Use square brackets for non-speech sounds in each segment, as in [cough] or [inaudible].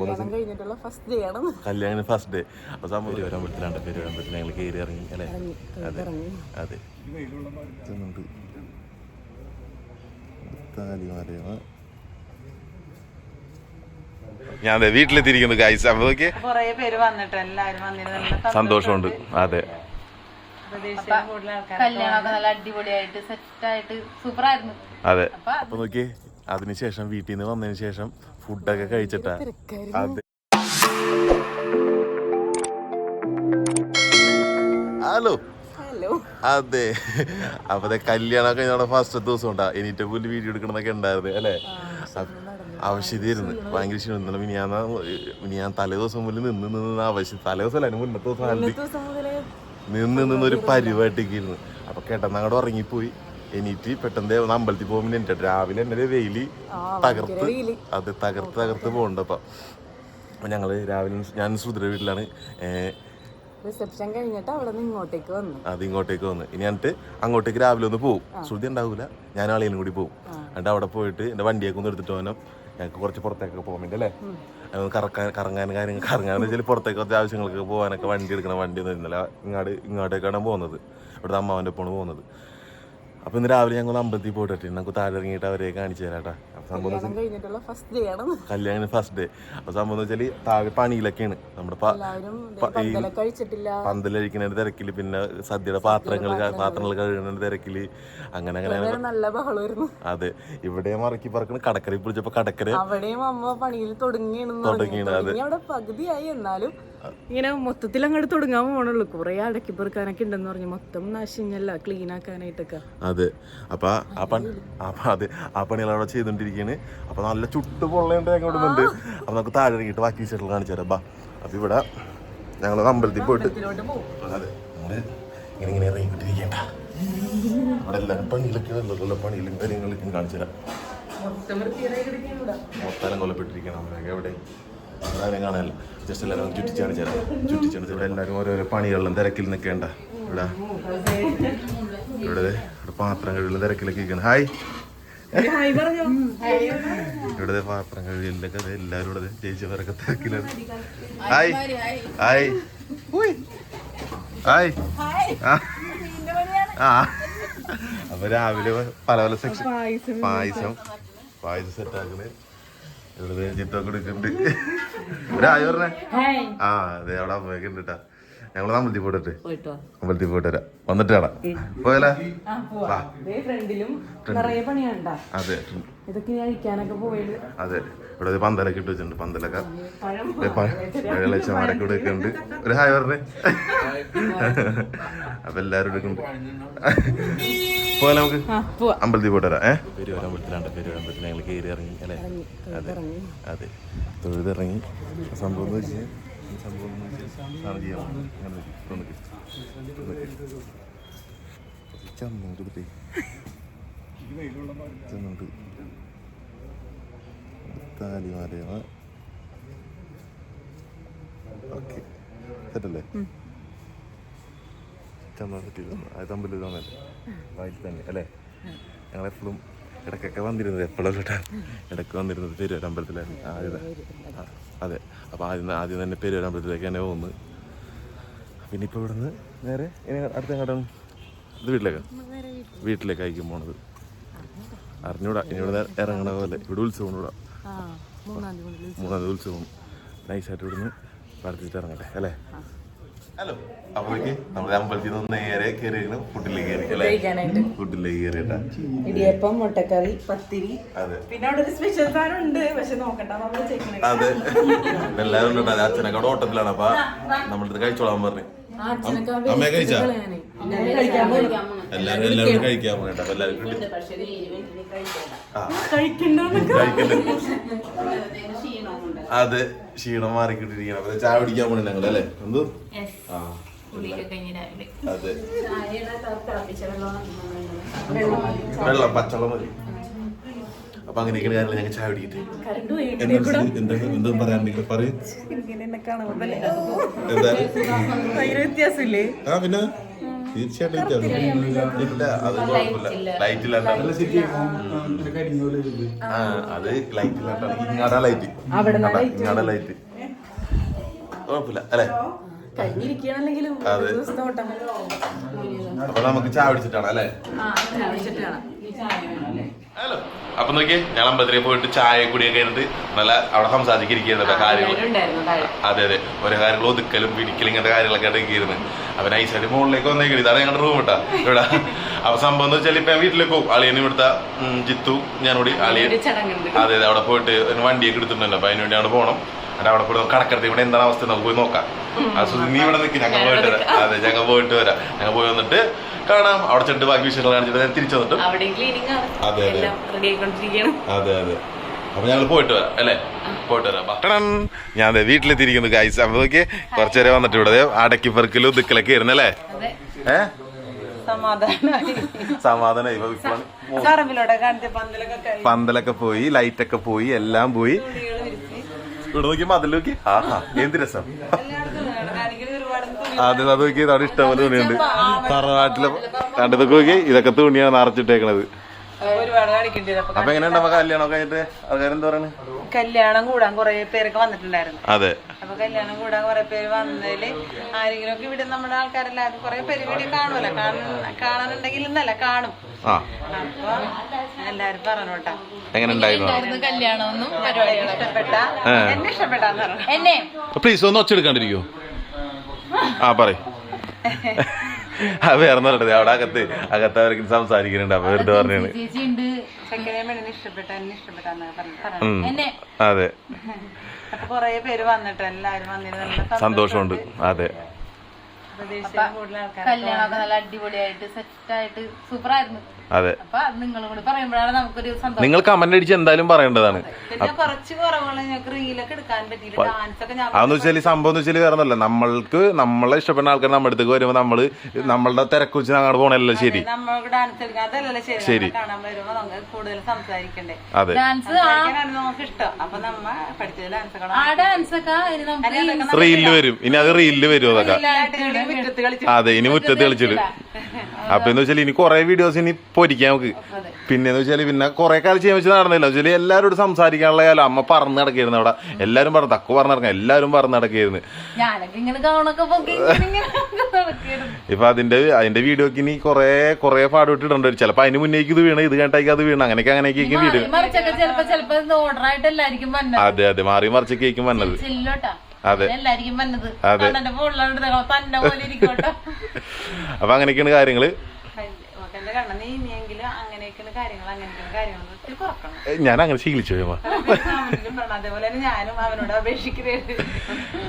സംഭവം കല്യാണം കഴിഞ്ഞിട്ടുള്ള ഫസ്റ്റ് ഡേ ആണ്. കല്യാണം ഫസ്റ്റ് ഡേ അപ്പോൾ സംഭവം പെരുവരമ്പലത്തിലാണ് പെരുവരമ്പലത്തിൽ ഞങ്ങൾ കയറി ഇറങ്ങി അല്ലേ? അതെ അതെ. ഞാനതെ താലിമാലയോ ഞാൻ വീട്ടിലെത്തിയിരിക്കുന്നു ഗൈസ് നോക്കിയേ. വന്നിരുന്നു സന്തോഷമുണ്ട്. അതെ. അതെ. അപ്പൊ നോക്കിയേ അതിനുശേഷം വീട്ടിൽ നിന്ന് വന്നതിന് ശേഷം ഫുഡൊക്കെ കഴിച്ചിട്ടാ. അതെ. ഹലോ. അതെ. അപ്പൊ കല്യാണമൊക്കെ ഞങ്ങളുടെ ഫസ്റ്റ് ദിവസം ഉണ്ടാ. എനിറ്റ പുല്ല് വീഡിയോ എടുക്കണമെന്നൊക്കെ ഉണ്ടായിരുന്നു അല്ലേ? ആവശ്യതായിരുന്നു ഭയങ്കര ക്ഷീണം. ഇന്നലെ മിനിയാന്ന മിനിയാൻ തലേ ദിവസം മുതൽ നിന്ന് നിന്ന് ആവശ്യം തലേ ദിവസം അല്ല മുന്നത്തെ ദിവസം നിന്ന് നിന്നൊരു പരിപാടിക്കിരുന്നു അപ്പൊ കേട്ടെന്നങ്ങോട്ട് ഉറങ്ങിപ്പോയി. എണീറ്റ് പെട്ടെന്ന് ഒന്ന് അമ്പലത്തിൽ പോകുമ്പോൾ എണീറ്റ്? രാവിലെ എന്നെ വെയിൽ തകർത്ത്. അത് തകർത്ത് തകർത്ത് പോകണ്ട അപ്പൊ ഞങ്ങൾ രാവിലെ ഞാൻ സുദ്ര വീട്ടിലാണ്. റിസപ്ഷൻ കഴിഞ്ഞിട്ട് അവിടെ നിന്ന് ഇങ്ങോട്ടേക്ക് വന്നു. അത് ഇങ്ങോട്ടേക്ക് വന്നു. ഇനി എന്നിട്ട് അങ്ങോട്ടേക്ക് രാവിലെ ഒന്ന് പോകും ശ്രുതി ഉണ്ടാവില്ല ഞാൻ ആളെയും കൂടി പോകും എന്നിട്ട് അവിടെ പോയിട്ട് എന്റെ വണ്ടിയൊക്കെ ഒന്ന് എടുത്തിട്ട് പോകാനും ഞങ്ങൾക്ക് കുറച്ച് പുറത്തേക്കൊക്കെ പോകാൻ വേണ്ടി അല്ലേ? അതൊന്ന് കറക്കാൻ കറങ്ങാൻ കാര്യങ്ങൾ കറങ്ങാന്ന് വെച്ചാൽ പുറത്തേക്ക് കുറച്ച് ആവശ്യങ്ങൾക്ക് പോകാനൊക്കെ വണ്ടി എടുക്കണം വണ്ടി ഒന്നും ഇന്നലെ ഇങ്ങോട്ട് ഇങ്ങോട്ടേക്കാണ് പോകുന്നത് ഇവിടുത്തെ അമ്മാവന്റെ ഒപ്പമാണ് പോകുന്നത് അപ്പോൾ ഇന്ന് രാവിലെ ഞങ്ങൾ അമ്പലത്തിൽ പോയിട്ട് നമുക്ക് താഴെ ഇറങ്ങിയിട്ട് അവരെ കാണിച്ചു തരാം കേട്ടോ. അപ്പോൾ സംഭവം കല്യാണം ഫസ്റ്റ് ഡേ അപ്പോൾ സംഭവം എന്ന് വെച്ചാൽ താഴെ പണിയിലൊക്കെയാണ്. നമ്മുടെ പ- എല്ലാവരും പന്തല കഴിച്ചിട്ടില്ല. പന്തലഴിക്കുന്നതിന്റെ തിരക്കിൽ പിന്നെ സദ്യയുടെ പാത്രങ്ങൾ പാത്രങ്ങൾ കഴുകുന്ന തിരക്കിൽ. അങ്ങനെ അങ്ങനെ അതെ. ഇവിടെ മറക്കി പറക്കണ കടക്കരയിൽ പിടിച്ചപ്പോ കടക്കര അവിടെയും അമ്മ പണിയിൽ തുടങ്ങിയാണ് തുടങ്ങിയാണ്, അതെ. പകുതിയായി എന്നാലും ഇങ്ങനെ മൊത്തത്തിൽ അങ്ങോട്ട് തുടങ്ങാൻ പോണുള്ളൂ. കുറെ അടക്കി പെറുക്കാനൊക്കെ ഉണ്ടെന്ന് പറഞ്ഞു. മൊത്തം നശിഞ്ഞല്ല ക്ലീൻ ആക്കാനായിട്ടൊക്കെ. അതെ. അപ്പൊ ആ പണി അപ്പൊ അതെ. ആ പണികൾ അവിടെ ചെയ്തോണ്ടിരിക്കാണ് അപ്പൊ നല്ല ചുട്ട് പൊള്ളേണ്ട അങ്ങോട്ട് ഉണ്ട് അപ്പൊ നമുക്ക് താഴെ ഇറങ്ങിയിട്ട് ബാക്കി വിശേഷങ്ങൾ കാണിച്ചു തരാം. ബാ. അപ്പൊ ഇവിടെ ഞങ്ങൾ അമ്പലത്തിൽ പോയിട്ട്. അതെ. നമ്മൾ ഇങ്ങനെ ഇങ്ങനെ ഇറങ്ങിക്കൊണ്ടിരിക്കണ്ട. അവിടെ എല്ലാവരും പണിയിലൊക്കെ നല്ല പണിയിലും കാര്യങ്ങളിലേക്കും കാണിച്ചു തരാം. മൊത്തം കൊല്ലപ്പെട്ടിരിക്കണം അവരൊക്കെ എവിടെ ആരും കാണാനില്ല? ജസ്റ്റ് എല്ലാവരും ചുറ്റിച്ചാണ് ചേരാം ചുറ്റിച്ചാണ് ഇവിടെ എല്ലാവരും ഓരോരോ പണികളിലും തിരക്കിൽ നിൽക്കേണ്ട ഇവിടെ ഇവിടെ ഇവിടെ പാത്രം കഴുകലും തിരക്കിലൊക്കെ ഇരിക്കണം ഹായ് ഇവിടെ പാത്രം കഴുകലിലൊക്കെ എല്ലാവരും ഇവിടെ ചേച്ചിമാരൊക്കെ തിരക്കിലാണ്. ഹായ് ഹായ് ഉയ്. ഹായ് ആ. ആ. അപ്പൊ രാവിലെ പല പല സെക്ഷൻ പായസം. പായസം. പായസം സെറ്റ് ആക്കുന്നത് ഇവിടെ ചിത്തൊക്കെ എടുക്കുന്നുണ്ട് ഒരാ പറഞ്ഞേ? ആ അതെ അവിടെ അമ്മയൊക്കെ ഉണ്ട് കേട്ടാ ഞങ്ങൾ അമ്പലത്തിൽ പോട്ടെ പോയിട്ടോ? അമ്പലത്തിൽ പോയിട്ട് വരാം. വന്നിട്ട് കാണാം. പോയാലേ ആ പോവാ. ഫ്രണ്ടിലും നിറയെ പണിയാണ്ടാ അതെ. അതെ. ഇവിടെ ഒരു പന്തലൊക്കെ ഇട്ട് വെച്ചിട്ടുണ്ട് പന്തലൊക്കെ. വെള്ളച്ചമാരൊക്കെ ഇവിടെ ഉണ്ട്. ഒരു ഹായ് പറഞ്ഞേ. അപ്പൊ എല്ലാരും എടുക്കുന്നുണ്ട് പോയാലേ നമുക്ക്. ആ പോവാ. അമ്പലത്തിൽ പോയിട്ട് വരാം. ഏഹ് പെരുവര അമ്പലത്തിലാണ് പെരുവര അമ്പലത്തിൽ ഞങ്ങൾ കയറി ഇറങ്ങി അല്ലേ? അതെ. അതെ. തൊഴുതിറങ്ങി സംഭവം എന്ന് വെച്ചാൽ സംഭവം. ചെന്നോട്ട് ഓക്കെ. സെറ്റല്ലേ? സെറ്റ് ചെയ്തു അത് തമ്മിൽ തോന്നല്ലേ വയറ്റിൽ തന്നെ അല്ലേ? ഞങ്ങളെപ്പോഴും ഇടയ്ക്കൊക്കെ വന്നിരുന്നത് എപ്പോഴും കേട്ടാ ഇടയ്ക്ക് വന്നിരുന്നത് പെരുവര അമ്പലത്തിലായിരുന്നു. ആദ്യം അതെ. അപ്പോൾ ആദ്യം ആദ്യം തന്നെ പെരുവര അമ്പലത്തിലേക്ക് തന്നെ പോകുന്നു. പിന്നെ ഇപ്പോൾ ഇവിടുന്ന് നേരെ ഇനി അടുത്ത കടം ഇത് വീട്ടിലേക്ക്. അയക്കും പോണത്. അറിഞ്ഞൂടാ. ഇനി ഇവിടെ ഇറങ്ങണ പോലെ. ഇവിടെ ഉത്സവം കൂടാ മൂന്നാം തീയതി മുതൽ മൂന്നാം തീയതി ഉത്സവം. നൈസായിട്ട് ഇവിടുന്ന് പ്രാർത്ഥിച്ചിട്ട് ഇറങ്ങട്ടെ അല്ലേ? ഹലോ അപ്പോഴേക്ക് നമ്മുടെ അമ്പലത്തിൽ നിന്ന് നേരെ കയറിയാണ് ഫുഡിലേക്ക് കയറി ഫുഡിലേക്ക് കയറിയിട്ടാ ഇടിയപ്പം മുട്ടക്കറി പത്തിരി. അതെ. പിന്നെ അവിടെ ഒരു സ്പെഷ്യൽ സാധനം ഉണ്ട്. പക്ഷെ നോക്കണ്ട നമ്മൾ അതെ. എല്ലാവരും ഉണ്ട്? കേട്ടോ. അച്ഛനൊക്കെ അവിടെ ഓട്ടത്തിലാണ് അപ്പൊ നമ്മളിത് കഴിച്ചോളാൻ പറഞ്ഞു. അമ്മയെ കഴിച്ചാ? പോയി. എല്ലാവരും കഴിക്കാൻ പോകട്ടെ അപ്പൊ എല്ലാവരും അതെ. ക്ഷീണം മാറിക്കിട്ടിരിക്കണം അപ്പൊ ചായ കുടിക്കാൻ ഞങ്ങളല്ലേ ഞങ്ങൾ അല്ലേ എന്തു ആ അതെ. വെള്ളം പച്ചവെള്ളം മതി. അപ്പൊ അങ്ങനെയൊക്കെ കാര്യങ്ങൾ ഞങ്ങൾ ചായ പോയി എന്താ പറയാനുണ്ടെങ്കിൽ പറയും. വ്യത്യാസമില്ലേ? ആ പിന്നെ? തീർച്ചയായിട്ടും ഇല്ല അത് കുഴപ്പമില്ല. ലൈറ്റ് ഇല്ലാണ്ടാണ് ആ അത് ലൈറ്റ്. ഇല്ലാണ്ടാണ് ഇങ്ങാടാ ലൈറ്റ്. ഇങ്ങാടാ ലൈറ്റ്. കുഴപ്പമില്ല അല്ലേ? അപ്പൊ നമുക്ക് ചായ പിടിച്ചിട്ടാണ് അല്ലേ? ഹലോ. അപ്പൊ നോക്കിയേ ഞാൻ അമ്പലത്തിലേക്ക് പോയിട്ട് ചായ കുടിയൊക്കെ ഇരുന്ന് നല്ല അവിടെ സംസാരിച്ചിരിക്കുന്നത് കാര്യങ്ങൾ അതെ അതെ. ഓരോ കാര്യങ്ങൾ ഒതുക്കലും പിടിക്കലും ഇങ്ങനത്തെ കാര്യങ്ങളൊക്കെ ഇരിക്കുന്നു അപ്പൊ നൈസായിട്ട് മുകളിലേക്ക് വന്നേക്കണി. ഇതാണ് ഞങ്ങളുടെ റൂം കേട്ടാ ഇവിടെ. അപ്പൊ സംഭവം എന്ന് വെച്ചാൽ ഇപ്പൊ ഞാൻ വീട്ടിലേക്ക് പോകും. അളിയനും ഇവിടുത്തെ ജിത്തു ഞാനോടി അളിയൻ. അതെ അതെ അവിടെ പോയിട്ട് വണ്ടിയൊക്കെ എടുത്തിട്ടുണ്ടല്ലോ അപ്പൊ അതിനുവേണ്ടി അവിടെ പോകണം എന്നിട്ട് അവിടെ പോയി കടക്കടത്ത് ഇവിടെ എന്താണ് അവസ്ഥ? നമുക്ക് പോയി നോക്കാം. നീ ഇവിടെ നിൽക്കി ഞങ്ങൾ പോയിട്ട് വരാം. അതെ ഞങ്ങൾ പോയിട്ട് വരാം. ഞങ്ങൾ പോയി വന്നിട്ട് കാണാം. അവിടെ ചെന്നിട്ട് ബാക്കി വിഷയങ്ങൾ കാണിച്ചിട്ട് ഞാൻ തിരിച്ചു വന്നിട്ട്. അതെ, അതെ. അതെ അതെ. അപ്പൊ ഞങ്ങൾ പോയിട്ട് വരാം അല്ലേ? പോയിട്ട് വരാം. ഞാൻ അതെ വീട്ടിലെത്തിയിരിക്കുന്നു ഗൈസ് അപ്പൊ നോക്കിയേ കുറച്ചേരെ വന്നിട്ട് ഇവിടെ അടക്കി പെറുക്കലും ദുക്കലൊക്കെ ആയിരുന്നല്ലേ ഏ? സമാധാനായി. പന്തലൊക്കെ പോയി ലൈറ്റൊക്കെ പോയി എല്ലാം പോയി. ഇവിടെ നോക്കിയപ്പോ മതിൽ നോക്കി. ആഹാ എന്ത് രസം. അത് അത് നോക്കി അവിടെ ഇഷ്ടംപോലെ തുണിയുണ്ട് തറവാട്ടിൽ കണ്ടതൊക്കെ നോക്കി ഇതൊക്കെ തുണിയാണ് നിറച്ചിട്ടേക്കണത്. അപ്പൊ എങ്ങനെയുണ്ട് അപ്പൊ കല്യാണം കഴിഞ്ഞിട്ട്? ആൾക്കാരെന്താ പറയണേ? കല്യാണം കൂടാൻ കുറെ പേരൊക്കെ വന്നിട്ടുണ്ടായിരുന്നു. അതെ. അപ്പൊ കല്യാണം കൂടാൻ കുറെ പേര് വന്നതിൽ ആരെങ്കിലും ഒക്കെ ഇവിടെ നമ്മുടെ ആൾക്കാരെല്ലാവർക്കും കുറെ പേര് ഇവിടെ കാണുമല്ലോ. കാണാനുണ്ടെങ്കിൽ ഇന്നല്ല കാണും. അപ്പൊ എല്ലാരും പറഞ്ഞു കേട്ടാ. എങ്ങനെ ഉണ്ടായിരുന്നു? കല്യാണമൊന്നും ഇഷ്ടപ്പെട്ട? എന്നെ ഇഷ്ടപ്പെട്ടാന്ന് പറഞ്ഞു. എന്നെ? പ്ലീസ് ഒന്ന് ഒച്ചെടുക്കാണ്ടിരിക്കോ. ആ പറ ആ വേറെ നല്ലത് അവിടെ അകത്ത് അകത്ത് അവർക്ക് സംസാരിക്കുന്നുണ്ട്. അപ്പൊ വെറുതെ പറഞ്ഞാണ് ചേച്ചി ഉണ്ട്. ചെക്കനെ ഇഷ്ടപ്പെട്ട എന്നെ ഇഷ്ടപ്പെട്ടാന്ന് പറഞ്ഞു പറഞ്ഞു എന്നെ? അതെ. അപ്പൊ കൊറേ പേര് വന്നിട്ട് എല്ലാരും വന്നിട്ട് നല്ല സന്തോഷമുണ്ട്. അതെ. കല്യാണമൊക്കെ നല്ല അടിപൊളിയായിട്ട് സെറ്റായിട്ട് സൂപ്പർ ആയിരുന്നു അതെ. നിങ്ങൾ കമന്റ് അടിച്ച് എന്തായാലും പറയേണ്ടതാണ്. പിന്നെ കുറച്ച് കുറവുകൾ ഞങ്ങൾക്ക് റീലൊക്കെ എടുക്കാൻ പറ്റിയില്ല. ഡാൻസ് ഒക്കെ ഞാൻ അതെന്ന് വെച്ചാൽ സംഭവം എന്ന് വെച്ചാൽ വേറെ നമ്മൾക്ക് നമ്മളെ ഇഷ്ടപ്പെടുന്ന ആൾക്കാർ നമ്മുടെ അടുത്തേക്ക് വരുമ്പോൾ നമ്മൾ നമ്മളുടെ തിരക്ക് വെച്ച് അങ്ങോട്ട് പോണല്ലോ ശരി. ശരി. നമ്മളെ കാണാൻ വരുമ്പോ നമുക്ക് കൂടുതൽ സംസാരിക്കണ്ടേ? അതെ. ഡാൻസ് സംസാരിക്കാനാണ് നമുക്ക് ഇഷ്ടം. അപ്പൊ നമ്മ പഠിച്ചത് ഡാൻസ് ആ ഡാൻസ് ഒക്കെ ഇനി നമുക്ക് റീലിൽ വരും. ഇനി അത് റീലിൽ വരും അതൊക്കെ. അതെ ഇനി മുറ്റത്ത് കളിച്ചിട്ട്. അപ്പൊ എന്ന് വെച്ചാൽ ഇനി കുറെ വീഡിയോസ് ഇനി പൊരിക്കാം നമുക്ക്. പിന്നെ വെച്ചാൽ പിന്നെ കുറെ കാലം ചെയ്യാൻ വെച്ചാൽ നടന്നില്ല. വെച്ചാൽ എല്ലാവരോടും സംസാരിക്കാനുള്ള കാലം അമ്മ പറഞ്ഞു നടക്കായിരുന്നു അവിടെ. എല്ലാരും പറഞ്ഞു തക്കു പറഞ്ഞു നടക്കാം എല്ലാരും പറഞ്ഞു നടക്കായിരുന്നു. ഇപ്പൊ അതിന്റെ അതിന്റെ വീഡിയോക്ക് ഇനി കുറെ കുറെ പാടോട്ട് ഇടേണ്ടി ചിലപ്പോ അതിന് മുന്നേക്ക് ഇത് വീണ് ഇത് കണ്ടായിക്ക് അത് വീണ്. അങ്ങനെയൊക്കെ അങ്ങനെയൊക്കെ വീഡിയോ അതെ അതെ. മാറി മറിച്ചൊക്കെ വന്നത്. അതെ. [laughs] അപ്പൊ അങ്ങനെയൊക്കെയാണ് കാര്യങ്ങൾ. ഞാൻ അങ്ങനെ ശീലിച്ചു പോയി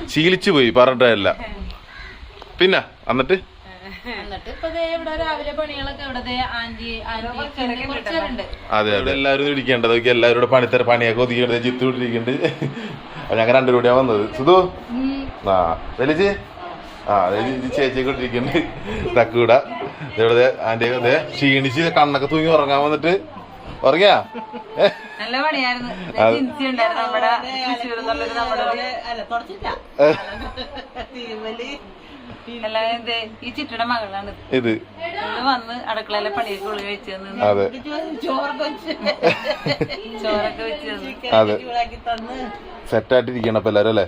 ശീലിച്ചു പോയി പറഞ്ഞിട്ടല്ല. പിന്നെ എന്നിട്ട്? എന്നിട്ട് ഇപ്പൊ ദേ ഇവിടെ രാവിലെ പണികളൊക്കെ ഇവിടെ ദേ ആന്റി ആന്റി അതെ അതെ. എല്ലാരും ഇരിക്കേണ്ടത്. നോക്കി എല്ലാവരും പണിത്തര പണിയൊക്കെ ഒതുക്കിയിട്ട് ജിത്തു ഇട്ടിരിക്കുന്നുണ്ട് ഞങ്ങൾ രണ്ടു കൂടിയാ വന്നത്. സുധു? ആ വലിച്ച് ആ ചേച്ചിയൊക്കെ ഇട്ടിരിക്കുന്നുണ്ട് തക്കൂട ഇവിടെ ആന്റെ അതെ ക്ഷീണിച്ച് കണ്ണൊക്കെ തൂങ്ങി ഉറങ്ങാൻ വന്നിട്ട്. ഉറങ്ങിയാ? നല്ല പണിയായിരുന്നു. നമ്മുടെ നമ്മുടെ ഈ ചിറ്റയുടെ മകളാണ്. ഇത്. ഇത് വന്ന് അടുക്കളയിലെ പണിയൊക്കെ ഉള്ളി വെച്ച് അതെ. ചോറൊക്കെ വെച്ച്. [laughs] അതെ. തന്നു. സെറ്റായിട്ടിരിക്കണം അപ്പൊ എല്ലാരും അല്ലേ?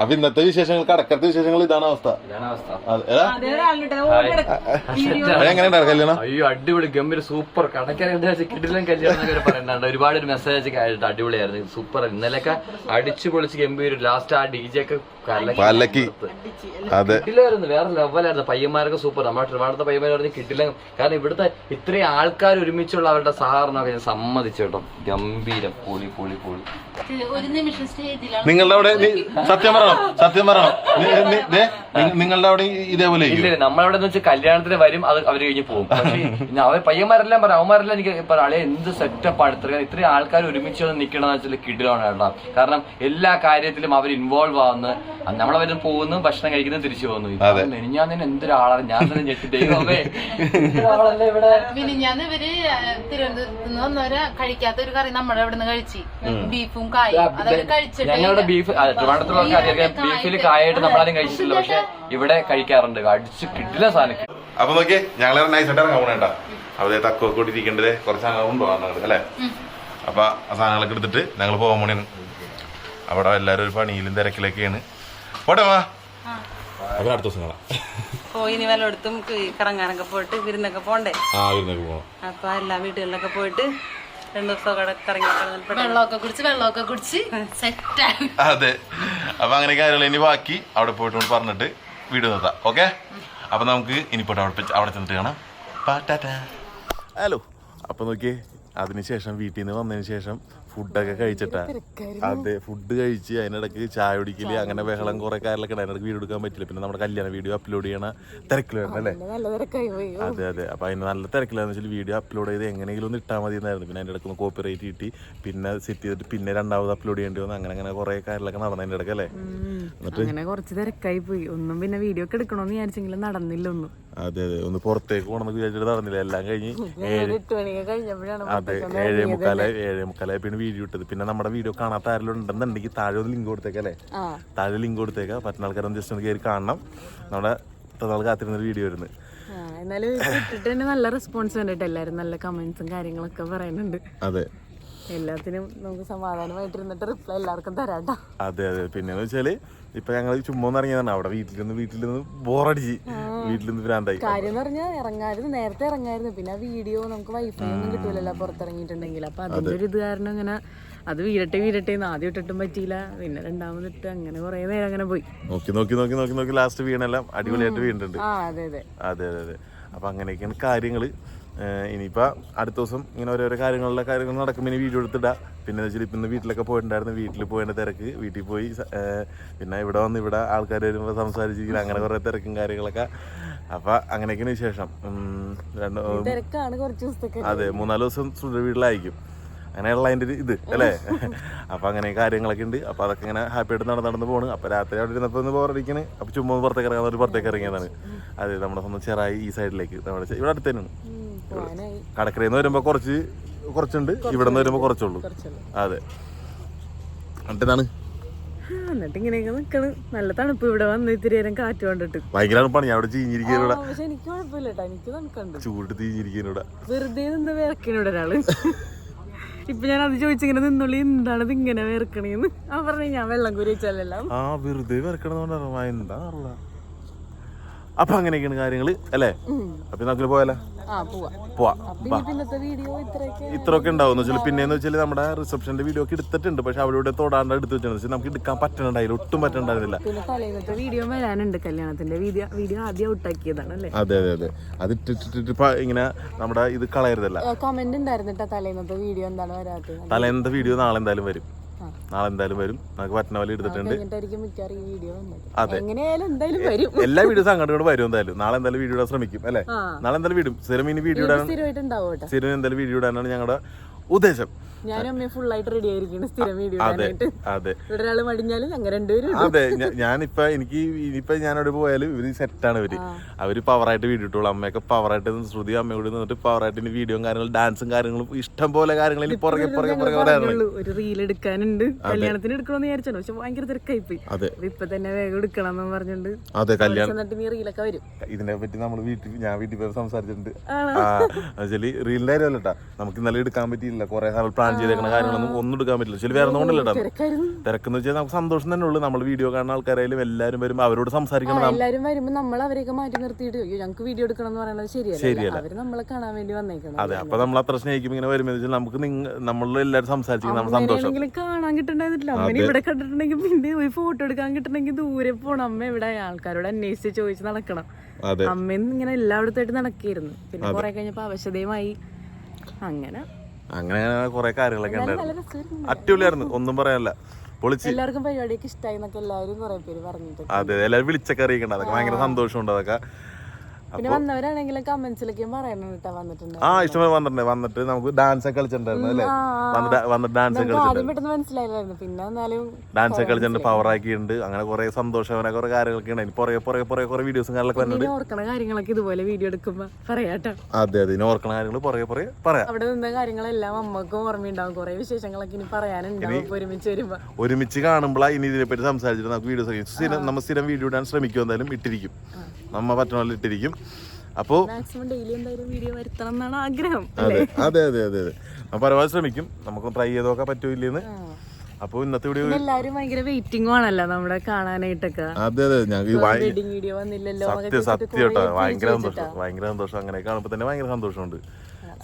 അപ്പൊ ഇന്നത്തെ വിശേഷങ്ങൾ കടക്കത്തെ വിശേഷങ്ങൾ ഇതാണ് അവസ്ഥ. എങ്ങനെയുണ്ടായിരുന്നു കല്യാണം? അയ്യോ അടിപൊളി ഗംഭീര സൂപ്പർ. കടക്കാരെ കിട്ടില്ല കല്യാണം പറയുന്നുണ്ട്. ഒരുപാട് ഒരു മെസ്സേജ് ഒക്കെ ആയിട്ട് അടിപൊളിയായിരുന്നു. സൂപ്പർ. ഇന്നലെയൊക്കെ അടിച്ചു പൊളിച്ച് ഗംഭീര ലാസ്റ്റ് ആ ഡി ജെ ഒക്കെ അതെ. കിട്ടില്ലായിരുന്നു വേറെ ലെവലായിരുന്നു പയ്യന്മാരൊക്കെ സൂപ്പർ നമ്മുടെ ട്രിവാണ്ടത്തെ പയ്യന്മാരായിരുന്നു പറഞ്ഞ് കിട്ടില്ല കാരണം ഇവിടുത്തെ ഇത്രയും ആൾക്കാർ ഒരുമിച്ചുള്ള അവരുടെ സഹകരണമൊക്കെ ഞാൻ സമ്മതിച്ചു കേട്ടോ. ഗംഭീരം. പൊളി പൊളി പൊളി. ഒരു നിമിഷം സ്റ്റേജിലാണ് നിങ്ങളുടെ അവിടെ സത്യം പറയണം സത്യം പറയണം. നിങ്ങളുടെ അവിടെ ഇതേപോലെ ഇല്ല നമ്മളവിടെ എന്ന് വെച്ചാൽ കല്യാണത്തിന് വരും അത് അവർ കഴിഞ്ഞ് പോകും. പക്ഷേ ഇനി അവർ പയ്യന്മാരെല്ലാം പറയും അവന്മാരെല്ലാം എനിക്ക് പറയാം എന്ത് സെറ്റപ്പ് ആണ് ഇത്ര ഇത്രയും ആൾക്കാർ ഒരുമിച്ച് വന്ന് നിൽക്കണമെന്ന് വെച്ചാൽ കിടിലാണ് കേട്ടോ. കാരണം എല്ലാ കാര്യത്തിലും അവർ ഇൻവോൾവ് ആവുന്നു. നമ്മളവരും പോകുന്നു ഭക്ഷണം കഴിക്കുന്നു തിരിച്ചു പോകുന്നു. ഞാൻ തന്നെ എന്തൊരാളാണ്? ഞാൻ തന്നെ ഞെട്ടി. ദൈവമേ പിന്നെ ഞാൻ ഇവർ തിരുവനന്തപുരത്ത് നിന്ന് വന്നവരെ കഴിക്കാത്ത ഒരു കറി നമ്മുടെ ഇവിടെ നിന്ന് കഴിച്ചു ബീഫും കായും. അതൊക്കെ കഴിച്ചിട്ട് ഞങ്ങളുടെ ബീഫ് ട്രിവാണ്ടത്തുള്ള ബീഫിൽ കായായിട്ട് നമ്മളാരും കഴിച്ചിട്ടില്ല. പക്ഷെ ഇവിടെ കഴിക്കാറുണ്ട്. അടിച്ച് കിട്ടില്ല സാധനം അപ്പൊ നോക്കിയേ ഞങ്ങളെ നൈസായിട്ട് ഇറങ്ങാൻ പോണേട്ടാ അവിടെ തക്കോ ഇരിക്കേണ്ടത് കുറച്ച് അങ്ങോട്ട് കൊണ്ടുപോകാൻ അല്ലേ? അപ്പൊ ആ സാധനങ്ങളൊക്കെ എടുത്തിട്ട് ഞങ്ങൾ പോകാൻ പോണേന്ന് അവിടെ എല്ലാരും ഒരു പണിയിലും തിരക്കിലൊക്കെയാണ്. പോട്ടെ വാ അപ്പൊ അടുത്ത ദിവസം കാണാം. ഇനി വല്ലയിടത്തും കറങ്ങാനൊക്കെ പോയിട്ട് വിരുന്നൊക്കെ പോണ്ടേ? ആ വരുന്നൊക്കെ പോകണം അപ്പൊ എല്ലാ വീടുകളിലൊക്കെ പോയിട്ട് രണ്ടു ദിവസമൊക്കെ കറങ്ങി കളഞ്ഞിട്ട് വെള്ളമൊക്കെ കുടിച്ച് വെള്ളമൊക്കെ കുടിച്ച് സെറ്റായി. [laughs] അതെ. അപ്പൊ അങ്ങനെ കാര്യങ്ങൾ ഇനി ബാക്കി അവിടെ പോയിട്ട് കൊണ്ട് പറഞ്ഞിട്ട് വീട് നിർത്താം. ഓക്കെ? അപ്പൊ നമുക്ക് ഇനി പോയിട്ട് അവിടെ അവിടെ ചെന്നിട്ട് കാണാം. ഹലോ. അപ്പൊ നോക്കിയേ അതിനുശേഷം വീട്ടിൽ നിന്ന് വന്നതിന് ശേഷം ഫുഡൊക്കെ കഴിച്ചിട്ടാ. അതെ ഫുഡ് കഴിച്ച് അതിനിടയ്ക്ക് ചായ കുടിക്കൽ അങ്ങനെ ബഹളം കുറെ കാര്യങ്ങളൊക്കെ അതിനിടയ്ക്ക് വീഡിയോ എടുക്കാൻ പറ്റില്ല പിന്നെ നമ്മുടെ കല്യാണ വീഡിയോ അപ്ലോഡ് ചെയ്യണ തിരക്കിലായിരുന്നു അല്ലേ? അതെ അതെ. അപ്പൊ അതിന് നല്ല തിരക്കിലാന്ന് വെച്ചാൽ വീഡിയോ അപ്ലോഡ് ചെയ്ത് എങ്ങനെയെങ്കിലും ഒന്ന് ഇട്ടാൽ മതി എന്നായിരുന്നു പിന്നെ അതിന്റെ ഇടയ്ക്ക് ഒന്ന് കോപ്പി റൈറ്റ് കിട്ടി. പിന്നെ സെറ്റ് ചെയ്തിട്ട് പിന്നെ രണ്ടാമത് അപ്ലോഡ് ചെയ്യേണ്ടി വന്നു. അങ്ങനെ അങ്ങനെ കുറെ കാര്യങ്ങളൊക്കെ നടന്നു അതിന്റെ ഇടയ്ക്ക് അല്ലേ അങ്ങനെ കുറച്ച് തിരക്കായി പോയി. ഒന്നും പിന്നെ വീഡിയോ ഒക്കെ എടുക്കണോന്ന് വിചാരിച്ചെങ്കിലും നടന്നില്ല ഒന്നും അതെ അതെ. ഒന്ന് പുറത്തേക്ക് പോകണമെന്ന് വിചാരിച്ചിട്ട് നടന്നില്ല. എല്ലാം കഴിഞ്ഞ് ഏഴ് മണി കഴിഞ്ഞപ്പോഴാണ് അതെ ഏഴേ മുക്കാലായി ഏഴേ മുക്കാലായി പിന്നെ വീഡിയോ ഇട്ടത്. പിന്നെ നമ്മുടെ വീഡിയോ കാണാത്ത ആരെങ്കിലും ഉണ്ടെന്നുണ്ടെങ്കിൽ താഴെ ഒരു ലിങ്ക് കൊടുത്തേക്കല്ലേ താഴെ ലിങ്ക് കൊടുത്തേക്ക. പറ്റുന്ന ആൾക്കാരൊന്ന് ജസ്റ്റ് ഒന്ന് കയറി കാണണം. നമ്മുടെ ഇത്രനാൾ കാത്തിരുന്ന ഒരു വീഡിയോ വരുന്നത് ആ, എന്നാലും ഇത് ഇട്ടിട്ട് തന്നെ നല്ല റെസ്പോൺസ് കണ്ടിട്ട് എല്ലാരും നല്ല കമന്റ്സും കാര്യങ്ങളൊക്കെ പറയുന്നുണ്ട്. അതെ. എല്ലാത്തിനും നമുക്ക് സമാധാനമായിട്ടിരുന്നിട്ട് റിപ്ലൈ എല്ലാവർക്കും തരാട്ടോ. അതെ അതെ. പിന്നെ വെച്ചാൽ ഇപ്പൊ ഞങ്ങൾ ചുമ്മാ ഇറങ്ങിയതാണ്. അവിടെ വീട്ടിൽ നിന്ന് വീട്ടിൽ നിന്ന് ബോറടിച്ച് വീട്ടിൽ നിന്ന് ഭ്രാന്തായി കാര്യം എന്ന് പറഞ്ഞാൽ ഇറങ്ങായിരുന്നു നേരത്തെ ഇറങ്ങായിരുന്നു. പിന്നെ ആ വീഡിയോ നമുക്ക് വൈഫൈ ഒന്നും കിട്ടൂലല്ലോ പുറത്തിറങ്ങിയിട്ടുണ്ടെങ്കിൽ. അപ്പൊ അതിന്റെ ഒരു ഇത് കാരണം ഇങ്ങനെ അത് വീരട്ടെ വീരട്ടെ ആദ്യം ഇട്ടിട്ടും പറ്റിയില്ല. പിന്നെ രണ്ടാമത് ഇട്ട് അങ്ങനെ കുറെ നേരം അങ്ങനെ പോയി. നോക്കി നോക്കി നോക്കി നോക്കി നോക്കി ലാസ്റ്റ് വീണെല്ലാം അടിപൊളിയായിട്ട് വീണിട്ടുണ്ട്. അതെ അതെ. അതെ അതെ അതെ. അപ്പൊ അങ്ങനെയൊക്കെയാണ് കാര്യങ്ങൾ ഇനിയിപ്പോ അടുത്ത ദിവസം ഇങ്ങനെ ഓരോരോ കാര്യങ്ങളിലെ കാര്യങ്ങൾ നടക്കുമ്പോൾ ഇനി വീഡിയോ എടുത്തിടാം. പിന്നെ എന്ന് വെച്ചാൽ ഇപ്പം ഇന്ന് വീട്ടിലൊക്കെ പോയിട്ടുണ്ടായിരുന്നു. വീട്ടിൽ പോയതിന്റെ തിരക്ക്. വീട്ടിൽ പോയി പിന്നെ ഇവിടെ വന്ന് ഇവിടെ ആൾക്കാർ വരുമ്പോൾ സംസാരിച്ചിരിക്കുന്നത് അങ്ങനെ കുറേ തിരക്കും കാര്യങ്ങളൊക്കെ. അപ്പം അങ്ങനെയൊക്കെയാണ് വിശേഷം. രണ്ട് അതെ മൂന്നാൽ ദിവസം വീട്ടിലായിരിക്കും. അങ്ങനെയുള്ള അതിന്റെ ഒരു ഇത് അല്ലേ? അപ്പം അങ്ങനെ കാര്യങ്ങളൊക്കെ ഉണ്ട്. അപ്പോൾ അതൊക്കെ ഇങ്ങനെ ഹാപ്പി ആയിട്ട് നടന്ന് നടന്ന് പോണ്. അപ്പോൾ രാത്രി അവിടെ ഇരുന്നപ്പോൾ ഒന്ന് ബോറടിക്കണ്. അപ്പോൾ ചുമ്മാ പുറത്തേക്ക് ഇറങ്ങാൻ ഒരു പുറത്തേക്ക് ഇറങ്ങിയതാണ്. അതെ നമ്മുടെ സ്വന്തം ചെറായി ഈ സൈഡിലേക്ക് നമ്മുടെ ഇവിടെ അടുത്ത് തന്നെയാണ് കടക്കരയിൽ നിന്ന് വരുമ്പോൾ കുറച്ച് കുറച്ചുണ്ട്. ഇവിടെ നിന്ന് വരുമ്പോൾ കുറച്ചുള്ളൂ. അതെ. എന്നിട്ടെന്താണ്? എന്നിട്ട് ഇങ്ങനെയൊക്കെ നിക്കണ്. നല്ല തണുപ്പ് ഇവിടെ വന്ന് ഇത്തിരി നേരം കാറ്റ് കൊണ്ടിട്ട്. ഭയങ്കര പണി. അവിടെ ചീഞ്ഞിരിക്കുന്ന ഇവിടെ. ആ, പക്ഷെ എനിക്ക് കുഴപ്പമില്ല എനിക്ക് തണുക്കുണ്ട് ചൂട് തീഞ്ഞിരിക്കുന്ന ഇവിടെ. വെറുതെ നിന്ന് വിറക്കണ ഒരാൾ. ഇപ്പൊ ഞാൻ അത് ചോദിച്ചിങ്ങനെ നിന്നുള്ളി എന്താണ് ഇത് ഇങ്ങനെ വേർക്കണേന്ന് ആ പറഞ്ഞു ഞാൻ വെള്ളം കുരി വെച്ചാലല്ലോ ആ വെറുതെ വരക്കണമെന്ന് എന്താ അറിയില്ല. അപ്പൊ അങ്ങനെയൊക്കെയാണ് കാര്യങ്ങൾ അല്ലേ? അപ്പൊ നമുക്ക് പോയാലോ? പോവാ. ഇത്രയൊക്കെ. ഉണ്ടാവും വെച്ചാൽ പിന്നെന്ന് വെച്ചാൽ നമ്മുടെ റിസപ്ഷന്റെ വീഡിയോ ഒക്കെ എടുത്തിട്ടുണ്ട്. പക്ഷെ അവിടെ ഇവിടെ തൊടാണ്ട് എടുത്ത് വെച്ചാൽ വെച്ചാൽ നമുക്ക് എടുക്കാൻ പറ്റണുണ്ടായില്ല ഒട്ടും പറ്റണ്ടായിരുന്നില്ല വീഡിയോ വരാനുണ്ട് കല്യാണത്തിന്റെ. വീഡിയോ വീഡിയോ ആദ്യം ഔട്ടാക്കിയതാണ് അല്ലേ? അതെ അതെ അതെ. അത് ഇങ്ങനെ നമ്മുടെ ഇത് കളയരുതല്ല. കമന്റ് ഉണ്ടായിരുന്നു കേട്ടോ തലേന്നത്തെ വീഡിയോ എന്താണ് വരാത്തത്? തലേന്നത്തെ വീഡിയോ നാളെ എന്തായാലും വരും. നാളെ എന്തായാലും വരും. നമുക്ക് പറ്റുന്ന പോലെ എടുത്തിട്ടുണ്ട്. അതെ. എല്ലാ വീഡിയോസും അങ്ങോട്ട് വരും എന്തായാലും. നാളെ എന്തായാലും വീഡിയോ ഇടാൻ ശ്രമിക്കും അല്ലേ? നാളെ എന്തായാലും വീടും. സ്ഥിരം ഇനി വീഡിയോ ഇടാൻ സ്ഥിരം എന്തായാലും വീഡിയോ ഇടാനാണ് ഞങ്ങളുടെ ഉദ്ദേശം. ഞാനും full ആയിട്ട് റെഡി ആയിരിക്കണം സ്ഥിരം വീഡിയോ അതെ ഇവിടെ ഒരാൾ മടിഞ്ഞാലും ഞങ്ങൾ രണ്ടുപേരും ഇടും. അതെ ഞാനിപ്പോ എനിക്ക് ഇനിയിപ്പോ ഞാനവിടെ പോയാലും ഇവർ സെറ്റാണ് ഇവർ. അവർ പവറായിട്ട് വീഡിയോ ഇട്ടോളൂ. അമ്മയൊക്കെ പവറായിട്ട് ശ്രുതി അമ്മയോട് നിന്നിട്ട് പവറായിട്ട് ഇനി വീഡിയോ കാര്യങ്ങളും ഡാൻസും കാര്യങ്ങളും ഇഷ്ടം പോലെ കാര്യങ്ങൾ പുറകെ പുറകെ പുറകെ ഒരു റീൽ എടുക്കാനുണ്ട്. കല്യാണത്തിന് എടുക്കണമെന്ന് വിചാരിച്ചാണ് പക്ഷെ ഭയങ്കര തിരക്കായി പോയി ഇപ്പൊ തന്നെ വേഗം എടുക്കണം എന്ന് പറഞ്ഞിട്ടുണ്ട് അതെ കല്യാണം റീലൊക്കെ വരും. ഇതിനെ പറ്റി നമ്മൾ വീട്ടിൽ ഞാൻ വീട്ടിൽ പോയി സംസാരിച്ചിട്ടുണ്ട്. റീലിന്റെ കാര്യമല്ല നമുക്ക് ഇന്നലെ എടുക്കാൻ പറ്റിയില്ല. കുറെ കാലം പ്ലാൻ ചെയ്തേക്കണ കാര്യങ്ങളൊന്നും ഒന്നും എടുക്കാൻ പറ്റില്ല. ചില വേറെ കൊണ്ടല്ല തിരക്കെന്ന് വെച്ചാൽ നമുക്ക് സന്തോഷം തന്നെ ഉള്ളൂ. നമ്മൾ വീഡിയോ കാണുന്ന ആൾക്കാരായാലും എല്ലാവരും വരും അവരോട് സംസാരിക്കണം. എല്ലാവരും വരുമ്പോൾ വരുമ്പോ നമ്മൾ അവരെയൊക്കെ മാറ്റി നിർത്തിയിട്ട് ഞങ്ങൾക്ക് വീഡിയോ എടുക്കണം എന്ന് പറയുന്നത് ശരിയല്ല. അവർ നമ്മളെ കാണാൻ വേണ്ടി വന്നേക്കണം അതെ അപ്പൊ നമ്മൾ അത്ര സ്നേഹിക്കും ഇങ്ങനെ വരുമ്പോൾ നമുക്ക് നമ്മൾ എല്ലാവരും സംസാരിക്കും നമ്മുടെ സന്തോഷം. കാണാൻ കിട്ടണ്ടായിരുന്നില്ല അമ്മനെ ഇവിടെ കണ്ടിട്ടുണ്ടെങ്കിൽ പിന്നെ പോയി ഫോട്ടോ എടുക്കാൻ കിട്ടണമെങ്കിൽ ദൂരെ പോണം. അമ്മ ഇവിടെ ആൾക്കാരോട് അന്വേഷിച്ച് ചോദിച്ച് നടക്കണം. അമ്മ ഇങ്ങനെ എല്ലായിടത്തായിട്ട് നടക്കിയിരുന്നു. പിന്നെ കുറെ കഴിഞ്ഞപ്പോ അവശതയുമായി. അങ്ങനെ. അങ്ങനെ കുറെ കാര്യങ്ങളൊക്കെ ഉണ്ടായിരുന്നു അടിപൊളിയായിരുന്നു. ഒന്നും പറയാനില്ല. പൊളിച്ച്. എല്ലാവർക്കും പരിപാടിയൊക്കെ ഇഷ്ടമായി എന്നൊക്കെ എല്ലാവരും കുറെ പേര് പറഞ്ഞിട്ട് അതെ എല്ലാവരും വിളിച്ചൊക്കെ അറിയിക്കണ്ട. അതൊക്കെ ഭയങ്കര സന്തോഷമുണ്ട്. അതൊക്കെ പിന്നെ വന്നവരാണെങ്കിലും കമന്റ്സിലൊക്കെ പറയണം കേട്ടോ വന്നിട്ടുണ്ട്. ആ വന്നിട്ടുണ്ട്. വന്നിട്ട് നമുക്ക് ഡാൻസ് ഒക്കെ കളിച്ചിട്ടുണ്ടായിരുന്നു അല്ലേ? വന്നിട്ട് വന്നിട്ട് ഡാൻസ് ഒക്കെ നമുക്ക് ആദ്യം പെട്ടെന്ന് മനസ്സിലായില്ലായിരുന്നു. പിന്നെ എന്നാലും ഡാൻസ് ഒക്കെ കളിച്ചിട്ടുണ്ട് പവർ ആക്കിയിട്ടുണ്ട്. അങ്ങനെ കുറെ സന്തോഷവന കുറെ കാര്യങ്ങളൊക്കെ ഉണ്ട്. ഇനി പുറകെ പുറകെ പുറകെ കുറെ വീഡിയോസും കാര്യങ്ങളൊക്കെ ഓർക്കണ കാര്യങ്ങളൊക്കെ ഇതുപോലെ വീഡിയോ എടുക്കുമ്പോ പറയാട്ടോ അതെ അതെ. ഇനി ഓർക്കണ കാര്യങ്ങൾ പുറകെ പുറകെ പറയാം. അവിടെ നിന്ന കാര്യങ്ങളെല്ലാം അമ്മക്കും ഓർമ്മയുണ്ടാവും. കുറെ വിശേഷങ്ങളൊക്കെ ഇനി പറയാനുണ്ടാവും ഒരുമിച്ച് വരുമ്പോ. ഒരുമിച്ച് കാണുമ്പോഴാണ് ഇനി ഇതിനെപ്പറ്റി സംസാരിച്ചിട്ട് നമുക്ക് വീഡിയോസ് നമ്മൾ സ്ഥിരം വീഡിയോ ഇടാൻ ശ്രമിക്കും എന്തായാലും ഇട്ടിരിക്കും. നമ്മ പറ്റണ ഇട്ടിരിക്കും അപ്പോൾ അതെ അതെ അതെ അതെ അതെ. പരമാവധി ശ്രമിക്കും. നമുക്ക് ട്രൈ ചെയ്ത് നോക്കാൻ പറ്റൂല്ലെന്ന് അപ്പൊ ഇന്നത്തെ വീഡിയോ പിന്നെ എല്ലാവരും ഭയങ്കര വെയിറ്റിംഗും ആണല്ലോ നമ്മുടെ കാണാനായിട്ടൊക്കെ. അതെ അതെ ഞങ്ങൾക്ക് സത്യം സത്യം കേട്ടോ. ഭയങ്കര സന്തോഷം ഭയങ്കര സന്തോഷം. അങ്ങനെ കാണുമ്പോ തന്നെ ഭയങ്കര സന്തോഷമുണ്ട്.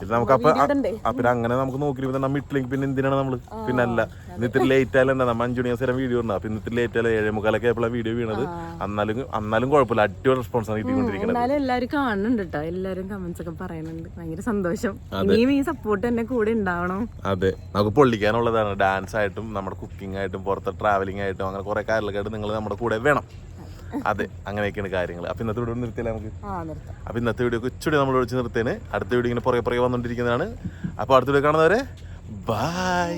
പിന്നെ നമുക്ക് അപ്പൊ ആ, പിന്നെ അങ്ങനെ നമുക്ക് നോക്കി നമ്മൾ ഇട്ടില്ലെങ്കിൽ പിന്നെ എന്തിനാണ് നമ്മൾ? പിന്നെ അല്ല ഇന്ന് ഇത്തിരി ലേറ്റ് ആയാലും എന്താ? നമ്മൾ അഞ്ചു മണി വീഡിയോ ഉണ്ടാ അപ്പൊ ഇന്ന് ഇത്തിരി ലേറ്റ് ആയാലും ഏഴേ മുക്കാലൊക്കെ ആയപ്പോഴാണ് വീഡിയോ വീണത്. അന്നാലും അന്നാലും കുഴപ്പമില്ല. അടിപൊളി റെസ്പോൺസ് ആണ് കിട്ടിക്കൊണ്ടിരിക്കുന്നത് എന്നാലും എല്ലാരും കാണുന്നുണ്ട് കേട്ടോ എല്ലാരും കമന്റ്സ് ഒക്കെ പറയുന്നുണ്ട്. ഭയങ്കര സന്തോഷം. ഇനിയും ഈ സപ്പോർട്ട് എന്നെ കൂടെ ഉണ്ടാവണം അതെ. നമുക്ക് പൊള്ളിക്കാനുള്ളതാണ്. ഡാൻസ് ആയിട്ടും നമ്മുടെ കുക്കിംഗ് ആയിട്ടും പുറത്തെ ട്രാവലിംഗ് ആയിട്ടും അങ്ങനെ കുറെ കാര്യങ്ങളൊക്കെ ആയിട്ട് നിങ്ങൾ നമ്മുടെ കൂടെ വേണം. അതെ അങ്ങനെയൊക്കെയാണ് കാര്യങ്ങൾ അപ്പൊ ഇന്നത്തെ വീഡിയോ നിർത്തിയാലേ നമുക്ക്? അപ്പൊ ഇന്നത്തെ വീഡിയോ ഇച്ചിരി നമ്മൾ ഒഴിച്ച് നിർത്തിയാണ് അടുത്ത വീഡിയോ ഇങ്ങനെ പുറകെ പുറകെ വന്നുകൊണ്ടിരിക്കുന്നതാണ് അപ്പൊ അടുത്ത വീഡിയോ കാണുന്നവരെ ബൈ